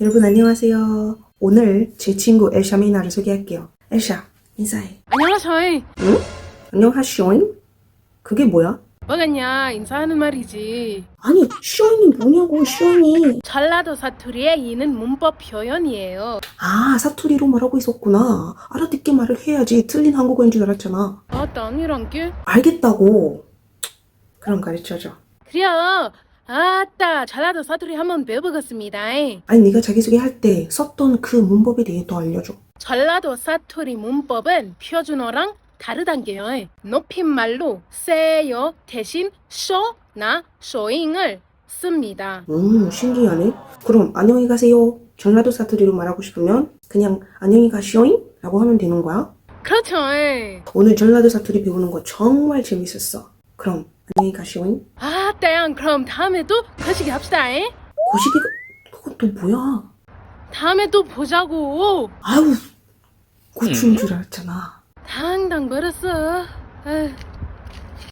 여러분 안녕하세요. 오늘 제 친구 엘샤 미나를 소개할게요. 엘샤, 인사해. 안녕하세요. 안녕하 쇼잉? 그게 뭐야? 뭐겠냐 인사하는 말이지. 아니, 쇼잉이 뭐냐고, 쇼잉이. 전라도 사투리의 이는 문법 표현이에요. 아, 사투리로 말하고 있었구나. 알아듣게 말을 해야지. 틀린 한국어인 줄 알았잖아. 어떤 이런 게? 알겠다고. 그럼 가르쳐줘. 그래요. 아따 전라도 사투리 한번 배워보겠습니다. 아니, 네가 자기소개 할 때 썼던 그 문법에 대해 더 알려줘. 전라도 사투리 문법은 표준어랑 다르단 게요. 높임말로 세요 대신 쇼나 쇼잉을 씁니다. 음, 신기하네. 그럼 안녕히 가세요. 전라도 사투리로 말하고 싶으면 그냥 안녕히 가쇼잉? 라고 하면 되는 거야? 그렇죠. 오늘 전라도 사투리 배우는 거 정말 재밌었어. 그럼 안녕히 가쇼잉. 아따 그럼 다음에 또 거시기 합시다. 고시기가 그건 또 뭐야? 다음에 또 보자고. 아우 고추인 줄 알았잖아. 당당 버렸어. 아휴.